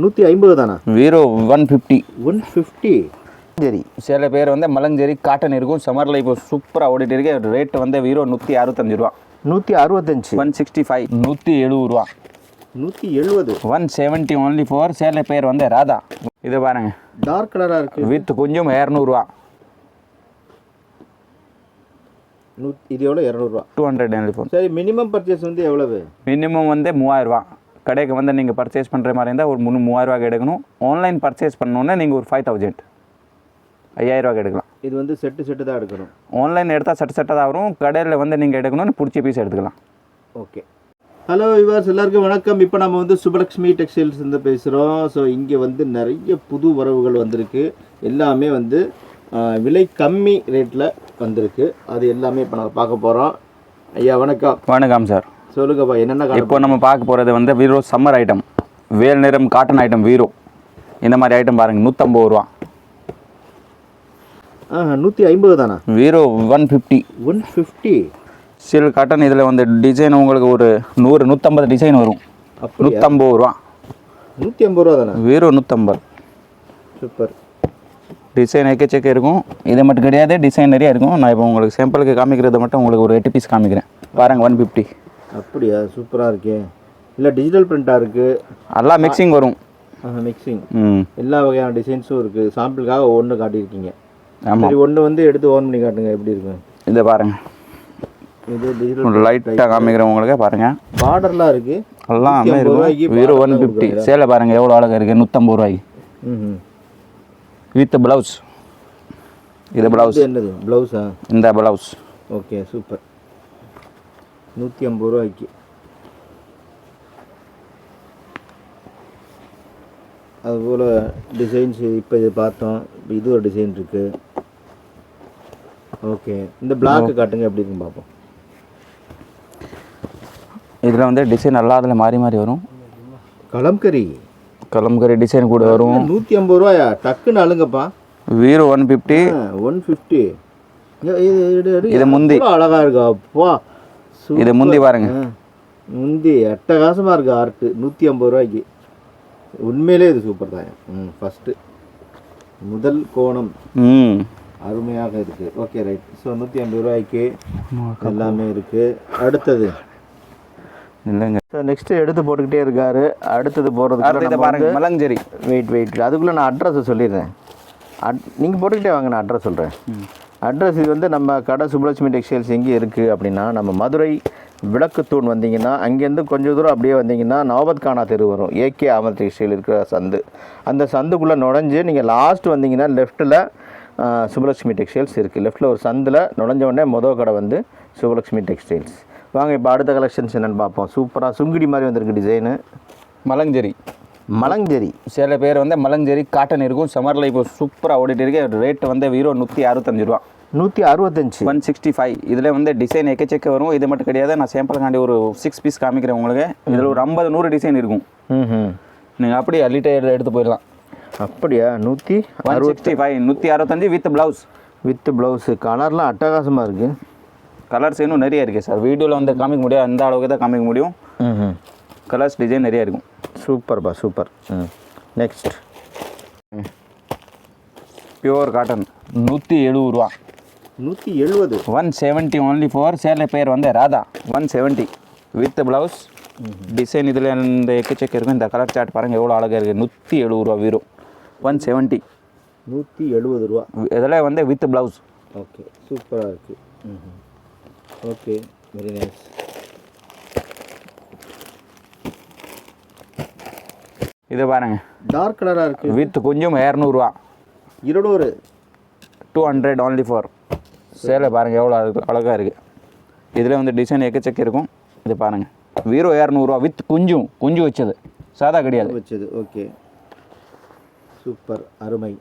நூற்றி ஐம்பது தானா? வீரோ ஒன் ஃபிஃப்டி ஒன் ஃபிஃப்டி சரி சில பேர் வந்து மலஞ்சேரி காட்டன் இருக்கும். சம்மரில் இப்போ சூப்பராக ஓடிட்டு இருக்கு. ரேட் வந்து வீரோ நூற்றி அறுபத்தஞ்சு ரூபா. நூற்றி அறுபத்தஞ்சு. ஒன் சிக்ஸ்டி ஃபைவ் நூற்றி எழுபது ரூபா. நூற்றி எழுபது ஒன் செவன்ட்டி ஒன்லி ஃபோர் சில பேர் வந்து ராதா. இது பாருங்க. டார்க் கலராக இருக்குது வித் கொஞ்சம் இரநூறுவா நூ இது எவ்வளோ இரநூறுவா டூ ஹண்ட்ரட் ஃபோர் சரி மினிமம் பர்ச்சேஸ் வந்து எவ்வளவு? மினிமம் வந்து மூவாயிரரூவா கடைக்கு வந்து நீங்கள் பர்ச்சேஸ் பண்ணுற மாதிரி இருந்தால் ஒரு மூணு மூவாயிரரூவா எடுக்கணும். ஆன்லைன் பர்ச்சேஸ் பண்ணோன்னே நீங்கள் ஒரு ஃபைவ் தௌசண்ட் ஐயாயிரரூவா எடுக்கலாம். இது வந்து செட்டு செட்டு தான் எடுக்கணும். ஆன்லைன் எடுத்தால் சட்ட சட்டை தான் வரும். கடையில் வந்து நீங்கள் எடுக்கணும்னு பிடிச்ச பீஸ் எடுத்துக்கலாம். ஓகே ஹலோ விவாஸ் எல்லாருக்கும் வணக்கம். இப்போ நம்ம வந்து சுபலக்ஷ்மி டெக்ஸ்டைல்ஸ் இருந்து பேசுகிறோம் ஸோ இங்கே வந்து நிறைய புது வரவுகள் வந்திருக்கு. எல்லாமே வந்து விலை கம்மி ரேட்டில் வந்திருக்கு. அது எல்லாமே இப்போ நம்ம பார்க்க போகிறோம் ஐயா வணக்கம். வணக்கம் சார் சொல்லுங்கப்பா என்னென்ன இப்போ நம்ம பார்க்க போகிறது வந்து வீரோ சம்மர் ஐட்டம் வேல் நிறம் காட்டன் ஐட்டம் வீரோ. இந்த மாதிரி ஐட்டம் பாருங்கள் நூற்றம்பது ரூபா. நூற்றி ஐம்பது தானா? வீரோ ஒன் ஃபிஃப்டி ஒன் ஃபிஃப்டி சில் காட்டன் இதில் வந்து டிசைன் உங்களுக்கு ஒரு நூறு நூற்றம்பது டிசைன் வரும். நூற்றம்பது ரூபா. நூற்றி ஐம்பது ரூபா தானே? வீரோ நூற்றம்பது சூப்பர். டிசைன் எக்கச்சக்க இருக்கும். இது மட்டும் கிடையாது டிசைன் நிறைய இருக்கும். நான் இப்போ உங்களுக்கு சாம்பிளுக்கு காமிக்கிறது மட்டும் உங்களுக்கு ஒரு எட்டு பீஸ் காமிக்கிறேன். பாருங்கள் ஒன் ஃபிஃப்டி அப்படியா? சூப்பராக இருக்கே. இல்லை டிஜிட்டல் பிரிண்ட்டாக இருக்குது எல்லாம் மிக்சிங் வரும். மிக்சிங் ம். எல்லா வகையான டிசைன்ஸும் இருக்குது சாம்பிளுக்காக ஒன்று காட்டியிருக்கீங்க. சரி ஒன்று வந்து எடுத்து ஓன் பண்ணி காட்டுங்க. எப்படி இருக்கு இதை பாருங்கள் இது டிஜிட்டல் லைட்டாக காமிக்கிறேன் உங்களுக்கு பாருங்கள் பார்டர்லாம் இருக்கு. எல்லாமே இருக்கும் ஒன் ஃபிஃப்டி சேலை பாருங்கள் எவ்வளோ அழகாக இருக்குது நூற்றம்பது ரூபாய்க்கு வித் ப்ளவுஸ் இது ப்ளவுஸ் என்னது? ப்ளவுஸா இந்த ப்ளவுஸ் ஓகே சூப்பர் நூற்றி ஐம்பது ரூபாய்க்கு. அதுபோல் டிசைன்ஸ் இப்போ இது பார்த்தோம். இப்போ இது ஒரு டிசைன் இருக்கு. ஓகே இந்த பிளாக்கு காட்டுங்க எப்படி இருக்குன்னு பார்ப்போம். இதில் வந்து டிசைன் எல்லா அதில் மாறி மாறி வரும். கலம்கரி. கலம்கரி டிசைன் கூட வரும். நூற்றி ஐம்பது ரூபாயா? டக்குன்னு அழுங்கப்பா. வீரோ ஒன் ஃபிஃப்டி ஒன் ஃபிஃப்டி இது முந்தி. அழகா இருக்கா? அப்பா. இது முந்தி பாருங்க. முந்தி அட்டகாசமாக இருக்கு ஆர்ட்டு நூற்றி ஐம்பது ரூபாய்க்கு. உண்மையிலே இது சூப்பர் தான். ம் ஃபஸ்ட்டு முதல் கோணம். ம். அருமையாக இருக்கு. ஓகே ரைட் ஸோ நூற்றி ஐம்பது ரூபாய்க்கு எல்லாமே இருக்கு. அடுத்தது. இல்லைங்க. ஸோ நெக்ஸ்ட்டு எடுத்து போட்டுக்கிட்டே இருக்காரு. அடுத்தது போகிறதுக்கு பாருங்க மலஞ்சேரி. வெயிட் வெயிட் அதுக்குள்ளே நான் அட்ரஸை சொல்லிடுறேன். அட் நீங்கள் போட்டுக்கிட்டே வாங்க நான் அட்ரஸ் சொல்கிறேன் அட்ரஸ் இது வந்து நம்ம கடை சுப்புலட்சுமி டெக்ஸ்டைல்ஸ் எங்கே இருக்குது அப்படின்னா நம்ம மதுரை விளக்குத்தூண் வந்தீங்கன்னா அங்கேருந்து கொஞ்சம் தூரம் அப்படியே வந்தீங்கன்னா நவபத் கானா தெரு வரும். ஏகே அகமது டெக்ஸ்டைல் இருக்கிற சந்து. அந்த சந்துக்குள்ளே நுழைஞ்சு நீங்கள் லாஸ்ட் வந்தீங்கன்னா லெஃப்ட்டில் சுப்புலட்சுமி டெக்ஸ்டைல்ஸ் இருக்குது லெஃப்ட்டில் ஒரு சந்தில் நுழைஞ்ச உடனே மொதல் கடை வந்து சுப்புலட்சுமி டெக்ஸ்டைல்ஸ். வாங்க இப்போ அடுத்த கலெக்ஷன்ஸ் என்னென்னு பார்ப்போம். சூப்பராக சுங்குடி மாதிரி வந்திருக்கு டிசைனு மலஞ்சேரி. மலஞ்சேரி. சில பேர் வந்து மலஞ்சேரி காட்டன் இருக்கும். சம்மரில் இப்போ சூப்பராக ஓடிட்டு இருக்கு. ரேட் வந்து வீரோ நூற்றி அறுபத்தஞ்சு ரூபா. நூற்றி அறுபத்தஞ்சு. ஒன் சிக்ஸ்டி ஃபைவ் இதில் வந்து டிசைன் எக்கச்சக்க வரும். இது மட்டும் கிடையாது. நான் சாம்பிளுக்காண்டி ஒரு சிக்ஸ் பீஸ் காமிக்கிறேன் உங்களுக்கு. இதில் ஒரு ஐம்பது நூறு டிசைன் இருக்கும். ம் நீங்கள் அப்படியே அள்ளிட்டே எடுத்து போயிடலாம். அப்படியா? நூற்றி சிக்ஸ்டி ஃபைவ் நூற்றி அறுபத்தஞ்சு வித் ப்ளவுஸ் வித் ப்ளவுஸு கலர்லாம் அட்டகாசமாக இருக்குது கலர்ஸ் இன்னும் நிறைய இருக்குது சார் வீடியோவில் வந்து காமிக்க முடியும் அந்த அளவுக்கு தான் காமிக்க முடியும். கலர்ஸ் டிசைன் நிறைய இருக்கும். சூப்பர்ப்பா சூப்பர். ம். நெக்ஸ்ட் பியூர் காட்டன் நூற்றி எழுபது ரூபா. நூற்றி எழுபது ஒன் செவன்ட்டி ஒன்லி ஃபோர் சேலை பேர் வந்து Radha. One seventy with blouse design இதில் இந்த எக்கச்சக்க இருக்கும். இந்த கலர் சார்ட் பாருங்கள் எவ்வளோ அழகாக இருக்குது நூற்றி எழுபது ரூபா வீரோ ஒன் செவன்ட்டி நூற்றி எழுபது ரூபா. இதில் வந்து வித் ப்ளவுஸ் ஓகே சூப்பராக இருக்குது ம் ஓகே வெரி நைஸ் இது பாருங்க. டார்க் கலராக இருக்குது வித் கொஞ்சம் இரநூறுவா. இருநூறு. டூ ஹண்ட்ரட் ஒன்லி ஃபோர் சேலை பாருங்கள் எவ்வளோ அழகு அழகாக இருக்குது இதில் வந்து டிசைன் எக்கச்சக்க இருக்கும். இது பாருங்கள் வீரோ இரநூறுவா. வித் குஞ்சும் குஞ்சு வச்சது. சாதா கிடையாது. வச்சது. ஓகே சூப்பர் அருமை.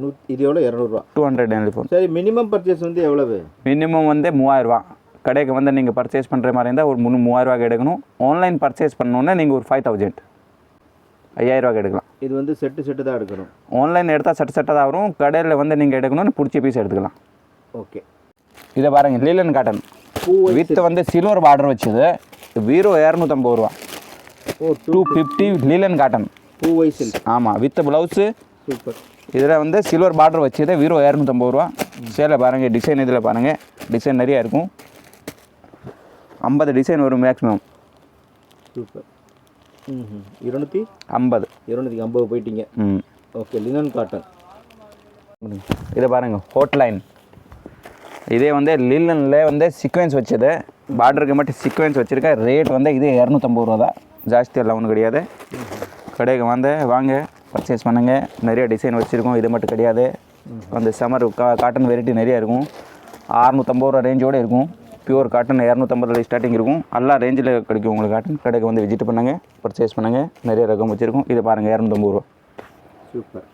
நூ இது எவ்வளோ இரநூறுவா. டூ ஹண்ட்ரட் ஒன்லி ஃபோர் சரி மினிமம் பர்ச்சேஸ் வந்து எவ்வளவு? மினிமம் வந்து மூவாயிரரூவா. கடைக்கு வந்து நீங்கள் பர்ச்சேஸ் பண்ணுற மாதிரி இருந்தால் ஒரு மூணு மூவாயிரரூவாக்கு எடுக்கணும். ஆன்லைன் பர்ச்சேஸ் பண்ணோன்னே நீங்கள் ஒரு ஃபைவ் தௌசண்ட் ஐயாயிரரூவாக்கு எடுக்கலாம். இது வந்து செட்டு செட்டு தான் எடுக்கணும். ஆன்லைன் எடுத்தால் சட்ட சட்டை தான் வரும். கடையில் வந்து நீங்கள் எடுக்கணும்னு பிடிச்ச பீஸ் எடுத்துக்கலாம். ஓகே இதை பாருங்கள் லீலன் காட்டன் பூ வித் வந்து சில்வர் பார்டர் வச்சது. வீரோ இரநூத்தம்பது ரூபா. ஓ two fifty linen cotton to silk ஆமாம் வித் ப்ளவுஸு சூப்பர் இதில் வந்து சில்வர் பார்டர் வச்சது வீரோ இரநூத்தம்பது ரூபா. சேலை பாருங்கள் டிசைன் இதில் பாருங்கள் டிசைன் நிறையா இருக்கும். ஐம்பது டிசைன் வரும் மேக்ஸிமம் சூப்பர் ம் இருநூத்தி? ஐம்பது. இருநூத்தி ஐம்பது போயிட்டீங்க. ம். ஓகே லினன் காட்டன் இதை பாருங்கள் ஹோட்லைன் இதே வந்து லில்லனில் வந்து சீக்வென்ஸ் வச்சது. பார்டருக்கு மட்டும் சீக்வென்ஸ் வச்சுருக்கேன். ரேட் வந்து இது இரநூத்தம்பது ரூபா தான். ஜாஸ்தி எல்லாம் ஒன்றும் கிடையாது. கடைக்கு வந்து வாங்க பர்ச்சேஸ் பண்ணுங்க. நிறைய டிசைன் வச்சுருக்கோம். இது மட்டும் கிடையாது. அந்த சம்மர் கா காட்டன் வெரைட்டி நிறைய இருக்கும். அறுநூத்தம்பது ரூபா ரேஞ்சோடு இருக்கும். பியூர் காட்டன் இரநூத்தம்பதுல ஸ்டார்டிங் இருக்கும். எல்லா ரேஞ்சில் கிடைக்கும். உங்களுக்கு காட்டன் கடைக்கு வந்து விசிட் பண்ணுங்கள் பர்ச்சேஸ் பண்ணுங்கள் நிறைய ரகம் வச்சுருக்கோம். இது பாருங்கள் இரநூத்தம்பது ரூபா. சூப்பர்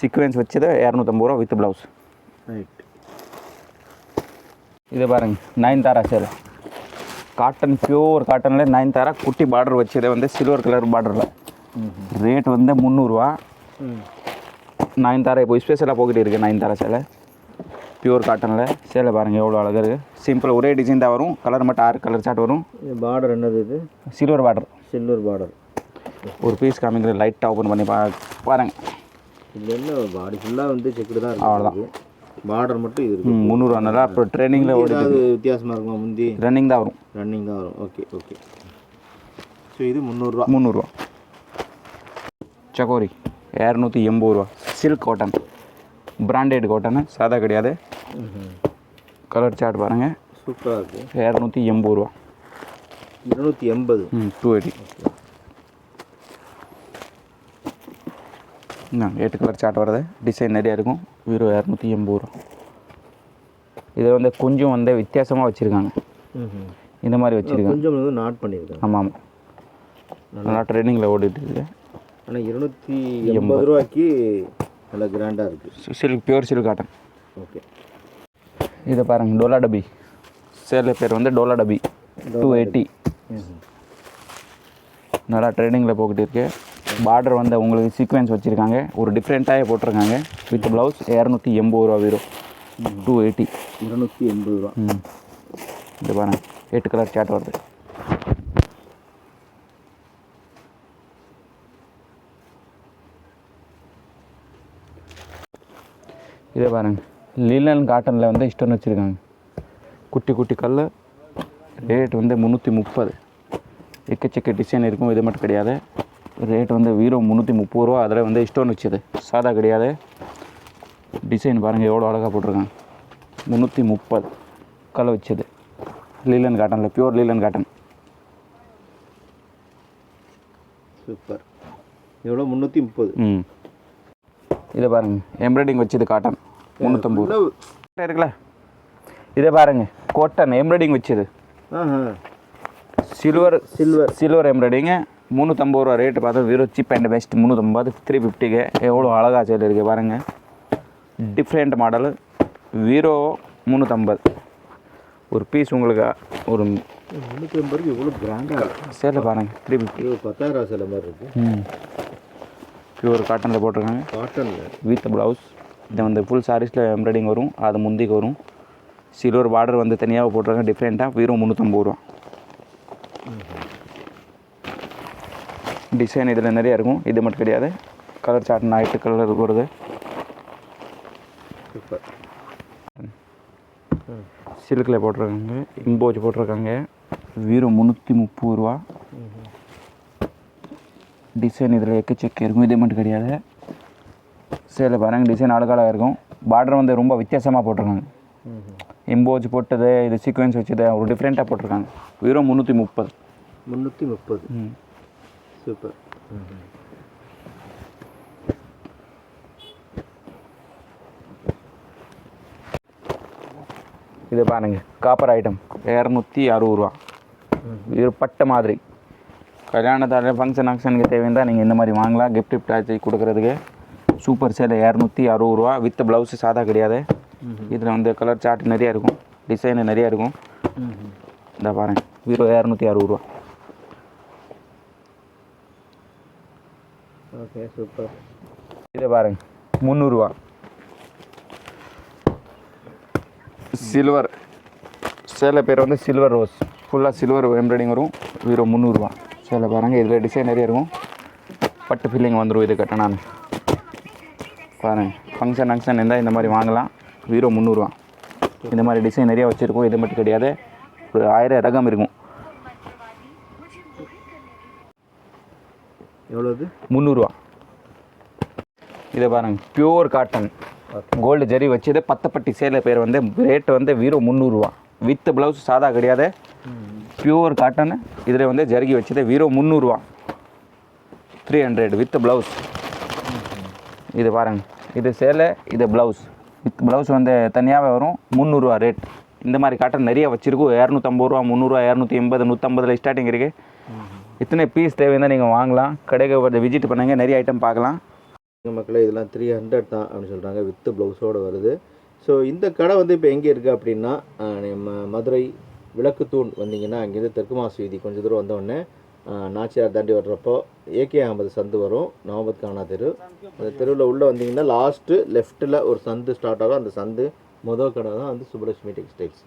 சீக்வென்ஸ் வச்சது இரநூத்தம்பது ரூபா வித் ப்ளவுஸ் ரைட் இது பாருங்க நைன் தாரா சேலை காட்டன் பியூர் காட்டனில் நைன் தாரா குட்டி பார்டர் வச்சது வந்து சில்வர் கலர் பார்டரில் ரேட் வந்து முந்நூறுரூவா நைன் தாரா இப்போ ஸ்பெஷலாக போய்கிட்டு இருக்கு நைன் தாரா சேலை பியூர் காட்டனில் சேலை பாருங்கள் எவ்வளோ அழகாக இருக்குது சிம்பிள் ஒரே டிசைன் தான் வரும். கலர் மட்டும் ஆறு கலர் சாட் வரும். பார்டர் என்னது இது? சில்வர் பார்டர் சில்வர் பார்டர் ஒரு பீஸ் காமிக்கிற லைட்டாக ஓப்பன் பண்ணி பா பாருங்கள் இதில் என்ன பாடி ஃபுல்லாக வந்து செக்குடு தான் அவ்வளோதான். பார்டர் மட்டும் இது இருக்கு. முந்நூறுவா நல்லா அப்புறம் ட்ரெயினிங்கில் ஓடி ஏதாவது வித்தியாசமாக இருக்குமா முந்தி? ரன்னிங் தான் வரும். ரன்னிங் தான் வரும். ஓகே ஓகே ஸோ இது முந்நூறுரூவா முந்நூறுரூவா சகோரி இரநூத்தி எண்பது ரூபா. சில்க் காட்டன் பிராண்டட் காட்டனு சாதா கிடையாது. கலர் சார்ட் பாருங்கள் சூப்பராக இருக்குது இரநூத்தி எண்பது ரூபா. இருநூற்றி எண்பது. ம் டூ எயிட்டி என்ன எட்டு கலர் சார்ட் வருது. டிசைன் நிறையா இருக்கும். வீரோ இரநூத்தி எண்பது ரூபா. இதை வந்து கொஞ்சம் வந்து வித்தியாசமாக வச்சுருக்காங்க. இந்த மாதிரி வச்சுருக்காங்க. கொஞ்சம் வந்து நாட் பண்ணியிருக்காங்க. ஆமாம் ஆமாம் நல்லா ட்ரெயினிங்கில் ஓடிட்டு இருக்கு. ஆனால் இருநூற்றி எண்பது ரூபாய்க்கு நல்லா கிராண்டாக இருக்குது silk pure silk cotton okay இதை பாருங்கள் டோலா டபி சேலை பேர் வந்து டோலா டபி டூ எயிட்டி நல்லா ட்ரெண்டிங்கில் போய்கிட்டு இருக்கு. பார்டர் வந்து உங்களுக்கு சீக்வென்ஸ் வச்சுருக்காங்க. ஒரு டிஃப்ரெண்ட்டாக போட்டிருக்காங்க. வித் ப்ளவுஸ் இரநூத்தி எண்பது ரூபா வீரோ டூ எயிட்டி இருநூற்றி எண்பது ரூபா. ம். இது பாருங்க எட்டு கலர் சாட் வருது. இதே பாருங்க. லீலன் காட்டனில் வந்து இஷ்டம் வச்சுருக்காங்க. குட்டி குட்டி கல் ரேட் வந்து முந்நூற்றி முப்பது. எக்கச்சக்க டிசைன் இருக்கும் இது மட்டும் கிடையாது. ரேட் வந்து வீரோ முந்நூற்றி முப்பது ரூபா. அதில் வந்து ஸ்டோன் வச்சது. சாதா கிடையாது. டிசைன் பாருங்கள் எவ்வளோ அழகாக போட்டிருக்காங்க. முந்நூற்றி முப்பது. கலை வச்சது. லீலன் காட்டனில் பியூர் லீலன் காட்டன் சூப்பர். எவ்வளோ முந்நூற்றி முப்பது. ம். இதை பாருங்க எம்ப்ராய்டிங் வச்சது காட்டன் முந்நூற்றம்பது ரூபா. இருக்குல்ல இதை பாருங்க காட்டன் எம்ப்ராய்டிங் வச்சது. சில்வர் சில்வர் சில்வர் எம்ப்ராய்டிங்க முந்நூற்றம்பது ரூபா ரேட்டு பார்த்தா வெறும் சீப் அண்ட் பெஸ்ட் முந்நூற்றம்பது த்ரீ ஃபிஃப்டிக்கு எவ்வளோ அழகா சேல் இருக்குது பாருங்கள் டிஃப்ரெண்ட் மாடலு வீரோ முந்நூற்றம்பது ஒரு பீஸ் உங்களுக்கு ஒரு முந்நூற்றி ஐம்பது ரூபாய்க்கு எவ்வளோ கிராண்டாக சேலை பாருங்கள் த்ரீ ஃபிஃப்டி பத்தாயிரம் சில மாதிரி இருக்குது ம். பியூர் காட்டனில் போட்டிருக்காங்க. காட்டனில் வித் ப்ளவுஸ் இது வந்து ஃபுல் சாரீஸில் எம்ப்ராய்டிங் வரும் அது முந்திக்கு வரும். சில்வர் பார்டர் வந்து தனியாக போட்டிருக்காங்க டிஃப்ரெண்ட்டாக வெறும் முந்நூற்றம்பது ரூபா. டிசைன் இதில் நிறையா இருக்கும் இது மட்டும் கிடையாது. கலர் சார்ட் நைட்டு கலர் வருது சில்கில் போட்டிருக்காங்க இம்போஜ் போட்டிருக்காங்க வெறும் முந்நூற்றி முப்பது ரூபா டிசைன் இதில் எக்கச்சக்க இருக்கும் இது மட்டும் கிடையாது. சேலை பாருங்க டிசைன் அழகழகாக இருக்கும். பார்டர் வந்து ரொம்ப வித்தியாசமாக போட்டிருக்காங்க. எம்போஜ் போட்டது இது சீக்வென்ஸ் வச்சது ஒரு டிஃப்ரெண்ட்டாக போட்டிருக்காங்க. வெறும் முந்நூற்றி முப்பது. முந்நூற்றி முப்பது. ம். சூப்பர் இது பாருங்க காப்பர் ஐட்டம் இரநூத்தி அறுபது ரூபா. இது பட்டை மாதிரி. கல்யாணத்தால ஃபங்க்ஷன் ஃபங்க்ஷனுக்கு தேவைன்னா நீங்கள் இந்த மாதிரி வாங்கலாம். கிஃப்ட் கிஃப்ட் ஆச்சு கொடுக்குறதுக்கு. சூப்பர் சேலை இரநூத்தி அறுபது ரூபா. வித் ப்ளவுஸு சாதா கிடையாது. இதில் வந்து கலர் சார்ட் நிறையா இருக்கும். டிசைன் நிறையா இருக்கும். இந்த பாருங்க. வீரோ இரநூத்தி அறுபது ரூபா. Okay super. இதை பாருங்க. முந்நூறுரூவா சில்வர் சேலை பேர் வந்து சில்வர் ரோஸ் ஃபுல்லாக சில்வர் எம்ப்ராய்டிங் வரும். வீரோ முந்நூறுரூவா சில பாருங்கள் இதில் டிசைன் நிறைய இருக்கும். பட்டு ஃபில்லிங் வந்துடும் இது கட்ட நான் பாருங்கள் ஃபங்க்ஷன் ஃபங்க்ஷன் இருந்தால் இந்த மாதிரி வாங்கலாம். வீரோ முந்நூறுரூவா இந்த மாதிரி டிசைன் நிறைய வச்சுருக்கோம். இது மட்டும் கிடையாது. ஒரு ஆயிரம் ரகம் இருக்கும். எவ்வளோது முந்நூறுரூவா இதை பாருங்க. பியூர் காட்டன் கோல்டு ஜரி வச்சது. பத்தப்பட்டி சேலை பேர் வந்து ரேட் வந்து வீரோ முந்நூறுரூவா வித் ப்ளவுஸ் சாதா கிடையாது. பியூர் காட்டன் இதில் வந்து ஜருகி வச்சது வீரோ முந்நூறுரூவா த்ரீ ஹண்ட்ரட் வித் ப்ளவுஸ் இது பாருங்க. இது சேலை இது ப்ளவுஸ் வித் ப்ளவுஸ் வந்து தனியாகவே வரும். முந்நூறுரூவா ரேட் இந்த மாதிரி காட்டன் நிறைய வச்சுருக்கோம் இரநூத்தம்பது ரூபா முந்நூறுரூவா இரநூத்தி எண்பது நூற்றம்பதில் ஸ்டார்டிங் இருக்குது இத்தனை பீஸ் தேவைன்னா நீங்கள் வாங்கலாம். கடைக்கு வந்து விசிட் பண்ணுங்க. நிறைய ஐட்டம் பார்க்கலாம். மக்களே இதெல்லாம் த்ரீ ஹண்ட்ரட் தான் அப்படின்னு சொல்கிறாங்க வித்து ப்ளவுஸோடு வருது. ஸோ இந்த கடை வந்து இப்போ எங்கே இருக்குது அப்படின்னா நம்ம மதுரை விளக்குத்தூண் வந்தீங்கன்னா அங்கேருந்து தெற்கு மாசு வீதி கொஞ்சம் தூரம் வந்தோடனே நாச்சியார் தாண்டி வர்றப்போ ஏகே அகமது சந்து வரும் நவபத் கானா தெரு அந்த தெருவில் உள்ளே வந்தீங்கன்னா லாஸ்ட்டு லெஃப்ட்டில் ஒரு சந்து ஸ்டார்ட் ஆகும். அந்த சந்து மொதல் கடை தான் வந்து சுப்பலட்சுமி டெக்ஸ்டைல்ஸ்.